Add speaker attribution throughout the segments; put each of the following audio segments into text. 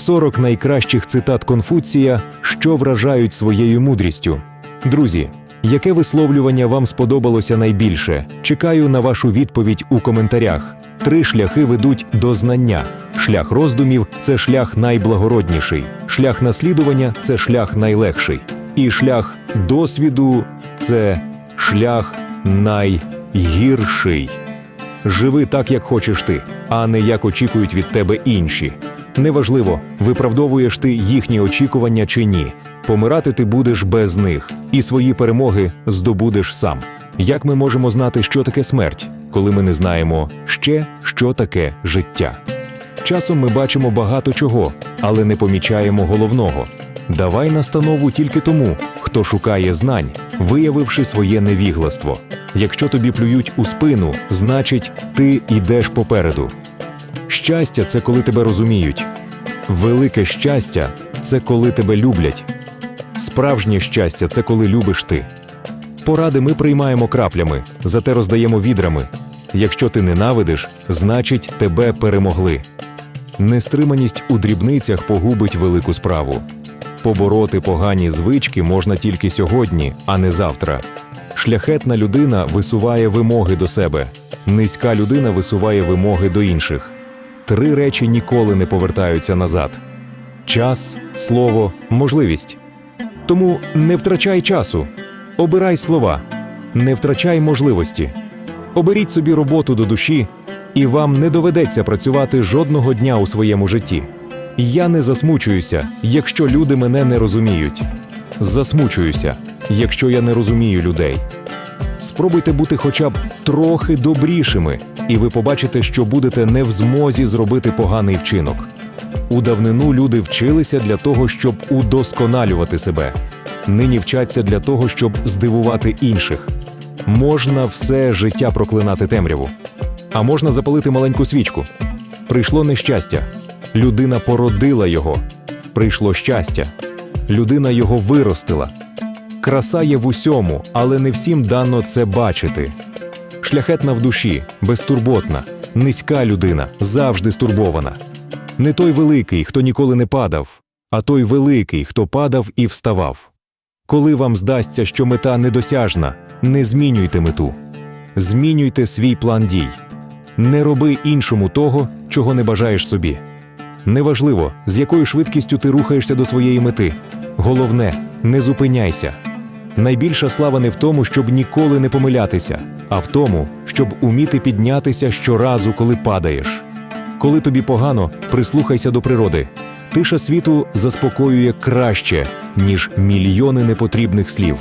Speaker 1: 40 найкращих цитат Конфуція, що вражають своєю мудрістю. Друзі, яке висловлювання вам сподобалося найбільше? Чекаю на вашу відповідь у коментарях. Три шляхи ведуть до знання. Шлях роздумів це шлях найблагородніший, шлях наслідування це шлях найлегший. І шлях досвіду це шлях найгірший. Живи так, як хочеш ти, а не як очікують від тебе інші. Неважливо, виправдовуєш ти їхні очікування чи ні. Помирати ти будеш без них, і свої перемоги здобудеш сам. Як ми можемо знати, що таке смерть, коли ми не знаємо ще, що таке життя? Часом ми бачимо багато чого, але не помічаємо головного. Давай настанову тільки тому, хто шукає знань, виявивши своє невігластво. Якщо тобі плюють у спину, значить, ти йдеш попереду. Щастя це коли тебе розуміють. Велике щастя це коли тебе люблять. Справжнє щастя це коли любиш ти. Поради ми приймаємо краплями, зате роздаємо відрами. Якщо ти ненавидиш, значить тебе перемогли. Нестриманість у дрібницях погубить велику справу. Побороти погані звички можна тільки сьогодні, а не завтра. Шляхетна людина висуває вимоги до себе, низька людина висуває вимоги до інших. Три речі ніколи не повертаються назад: час, слово, можливість. Тому не втрачай часу, обирай слова, не втрачай можливості. Оберіть собі роботу до душі, і вам не доведеться працювати жодного дня у своєму житті. Я не засмучуюся, якщо люди мене не розуміють. Засмучуюся, якщо я не розумію людей. Спробуйте бути хоча б трохи добрішими, і ви побачите, що будете не в змозі зробити поганий вчинок. У давнину люди вчилися для того, щоб удосконалювати себе. Нині вчаться для того, щоб здивувати інших. Можна все життя проклинати темряву, а можна запалити маленьку свічку. Прийшло нещастя, людина породила його. Прийшло щастя, людина його виростила. Краса є в усьому, але не всім дано це бачити. Шляхетна в душі, безтурботна, низька людина, завжди стурбована. Не той великий, хто ніколи не падав, а той великий, хто падав і вставав. Коли вам здасться, що мета недосяжна, не змінюйте мету. Змінюйте свій план дій. Не роби іншому того, чого не бажаєш собі. Неважливо, з якою швидкістю ти рухаєшся до своєї мети. Головне, не зупиняйся. Найбільша слава не в тому, щоб ніколи не помилятися, а в тому, щоб уміти піднятися щоразу, коли падаєш. Коли тобі погано, прислухайся до природи. Тиша світу заспокоює краще, ніж мільйони непотрібних слів.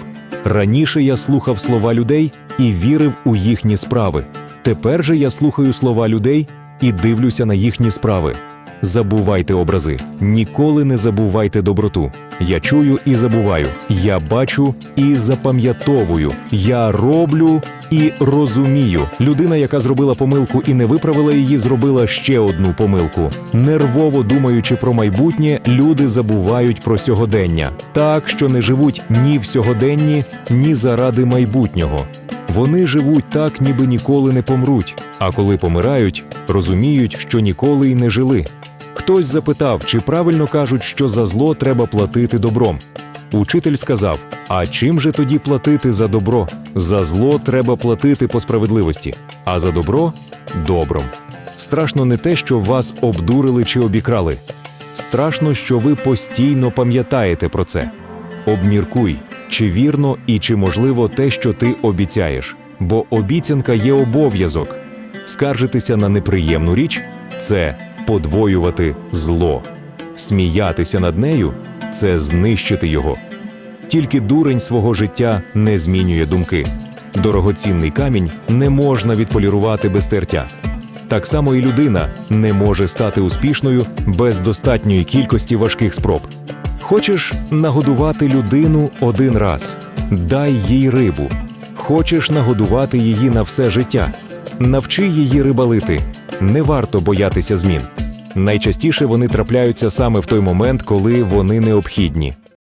Speaker 1: Раніше я слухав слова людей і вірив у їхні справи. Тепер же я слухаю слова людей і дивлюся на їхні справи. Забувайте образи, ніколи не забувайте доброту. Я чую і забуваю, я бачу і запам'ятовую, я роблю і розумію. Людина, яка зробила помилку і не виправила її, зробила ще одну помилку. Нервово думаючи про майбутнє, люди забувають про сьогодення, так що не живуть ні в сьогоденні, ні заради майбутнього. Вони живуть так, ніби ніколи не помруть. А коли помирають, розуміють, що ніколи й не жили. Хтось запитав, чи правильно кажуть, що за зло треба платити добром. Учитель сказав: А чим же тоді платити за добро? За зло треба платити по справедливості, а за добро добром. Страшно не те, що вас обдурили чи обікрали. Страшно, що ви постійно пам'ятаєте про це. Обміркуй, чи вірно і чи можливо те, що ти обіцяєш, бо обіцянка є обов'язок. Скаржитися на неприємну річ це подвоювати зло. Сміятися над нею це знищити його. Тільки дурень свого життя не змінює думки. Дорогоцінний камінь не можна відполірувати без тертя. Так само і людина не може стати успішною без достатньої кількості важких спроб. Хочеш нагодувати людину один раз, дай їй рибу. Хочеш нагодувати її на все життя, навчи її рибалити. Не варто боятися змін. Найчастіше вони трапляються саме в той момент, коли вони необхідні.